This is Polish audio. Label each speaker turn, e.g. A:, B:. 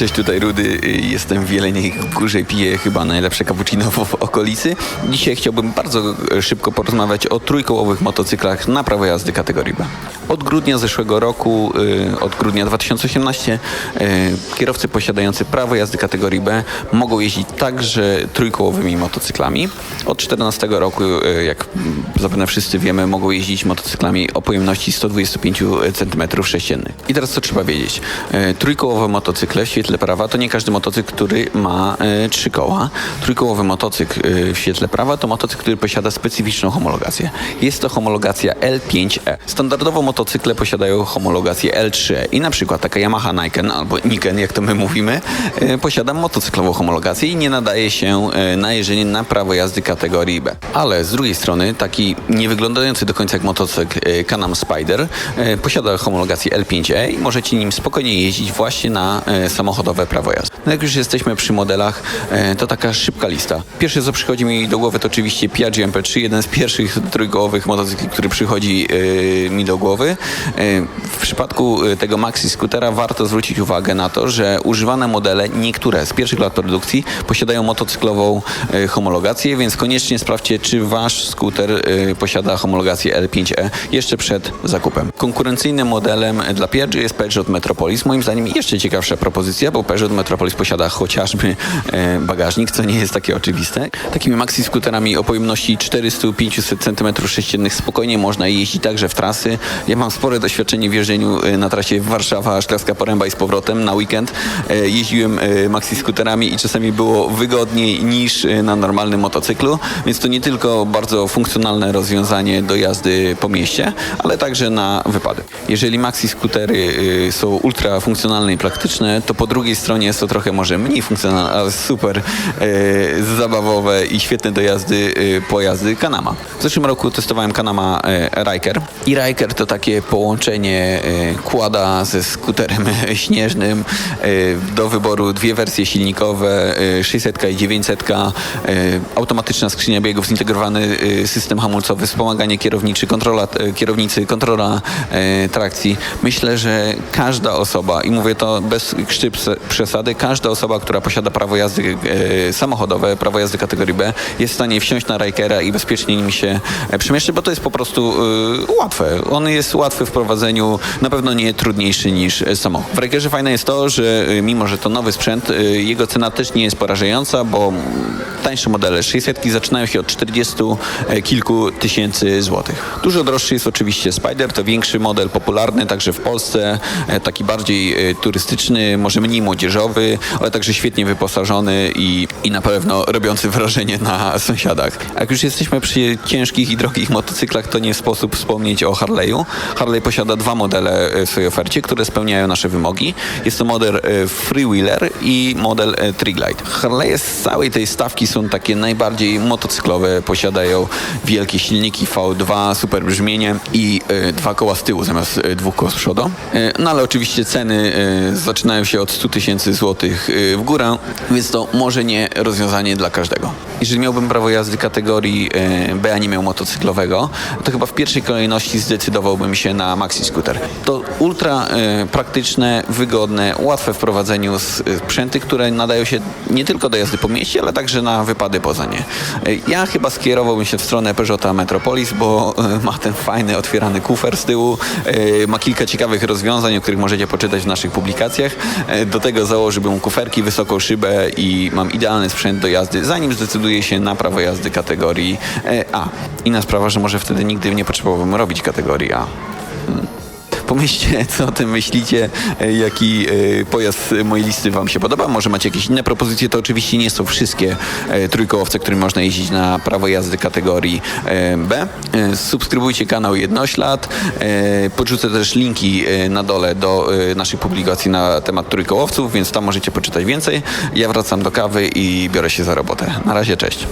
A: Cześć, tutaj Rudy. Jestem w Jeleniej Górze, piję chyba najlepsze cappuccino w okolicy. Dzisiaj chciałbym bardzo szybko porozmawiać o trójkołowych motocyklach na prawo jazdy kategorii B. Od grudnia zeszłego roku, y, od grudnia 2018, y, kierowcy posiadający prawo jazdy kategorii B mogą jeździć także trójkołowymi motocyklami. Od 2014 roku, y, jak zapewne wszyscy wiemy, mogą jeździć motocyklami o pojemności 125 cm3. I teraz co trzeba wiedzieć? Trójkołowe motocykle w świetle prawa to nie każdy motocykl, który ma e, trzy koła. Trójkołowy motocykl e, w świetle prawa to motocykl, który posiada specyficzną homologację. Jest to homologacja L5E. Standardowo motocykle posiadają homologację L3E i na przykład taka Yamaha Niken albo Niken, jak to my mówimy, e, posiada motocyklową homologację i nie nadaje się e, na jeżdżenie na prawo jazdy kategorii B. Ale z drugiej strony taki nie wyglądający do końca jak motocykl e, Can-Am Spider e, posiada homologację L5E i możecie nim spokojnie jeździć właśnie na e, samochodowe prawo jazdy. No jak już jesteśmy przy modelach, e, to taka szybka lista. Pierwsze co przychodzi mi do głowy to oczywiście Piaggio MP3, jeden z pierwszych trójkołowych motocykli, który przychodzi e, mi do głowy. E, w przypadku tego maxi skutera warto zwrócić uwagę na to, że używane modele, niektóre z pierwszych lat produkcji posiadają motocyklową homologację, więc koniecznie sprawdźcie, czy wasz skuter posiada homologację L5E jeszcze przed zakupem. Konkurencyjnym modelem dla Piaggio jest Peugeot Metropolis. Moim zdaniem jeszcze ciekawsza propozycja, bo Peugeot Metropolis posiada chociażby e, bagażnik, co nie jest takie oczywiste. Takimi maxi skuterami o pojemności 400-500 cm3 spokojnie można jeździć także w trasy. Ja mam spore doświadczenie w jeżdżeniu e, na trasie Warszawa, Szklarska Poręba i z powrotem na weekend. E, Jeździłem e, maxi skuterami i czasami było wygodniej niż na normalnym motocyklu, więc to nie tylko bardzo funkcjonalne rozwiązanie do jazdy po mieście, ale także na wypady. Jeżeli maxi skutery y, są ultra funkcjonalne i praktyczne, to po drugiej stronie jest to trochę może mniej funkcjonalne, ale super y, zabawowe i świetne do jazdy y, pojazdy Kanama. W zeszłym roku testowałem Kanama y, Riker i Riker to takie połączenie kłada ze skuterem śnieżnym do wyboru dwie wersje silnikowe, y, 600 i 900, y, automatyczna skrzynia biegów, zintegrowany system hamulcowy, wspomaganie kierowniczy, kontrola kierownicy, kontrola e, trakcji. Myślę, że każda osoba, i mówię to bez krzty przesady, każda osoba, która posiada prawo jazdy e, samochodowe, prawo jazdy kategorii B, jest w stanie wsiąść na Rikera i bezpiecznie nim się e, przemieszczać, bo to jest po prostu e, łatwe. On jest łatwy w prowadzeniu, na pewno nie trudniejszy niż e, samochód. W Rikerze fajne jest to, że e, mimo, że to nowy sprzęt, jego cena też nie jest porażająca, bo tańsze modele 600 zaczynają się od 40 e, kilku tysięcy złotych. Dużo droższy jest oczywiście Spider, to większy model popularny także w Polsce, e, taki bardziej e, turystyczny, może mniej młodzieżowy, ale także świetnie wyposażony i, i na pewno robiący wrażenie na sąsiadach. Jak już jesteśmy przy ciężkich i drogich motocyklach, to nie sposób wspomnieć o Harley'u. Harley posiada dwa modele w swojej ofercie, które spełniają nasze wymogi. Jest to model Freewheeler i model Triglide. Harley'e z całej tej stawki są takie najbardziej motocyklowe, posiadają wielkie silniki V2, super brzmienie i e, dwa koła z tyłu zamiast e, dwóch koła z przodu. E, no ale oczywiście ceny zaczynają się od 100 tysięcy złotych w górę, więc to może nie rozwiązanie dla każdego. Jeżeli miałbym prawo jazdy kategorii B, a nie miał motocyklowego, to chyba w pierwszej kolejności zdecydowałbym się na maxi scooter. To ultra praktyczne, wygodne, łatwe w prowadzeniu sprzęty, które nadają się nie tylko do jazdy po mieście, ale także na wypady poza nie. E, Ja chyba skierowałbym się w stronę Peugeota Metropolis, bo e, ma ten fajny, otwierany kufer z tyłu, e, ma kilka ciekawych rozwiązań, o których możecie poczytać w naszych publikacjach. Do tego założyłbym kuferki, wysoką szybę i mam idealny sprzęt do jazdy, zanim zdecyduję się na prawo jazdy kategorii A. Inna sprawa, że może wtedy nigdy nie potrzebowałbym robić kategorii A. Pomyślcie, co o tym myślicie, e, jaki e, pojazd mojej listy Wam się podoba. Może macie jakieś inne propozycje, to oczywiście nie są wszystkie e, trójkołowce, którymi można jeździć na prawo jazdy kategorii B. Subskrybujcie kanał Jednoślad. Podrzucę też linki na dole do naszych publikacji na temat trójkołowców, więc tam możecie poczytać więcej. Ja wracam do kawy i biorę się za robotę. Na razie, cześć.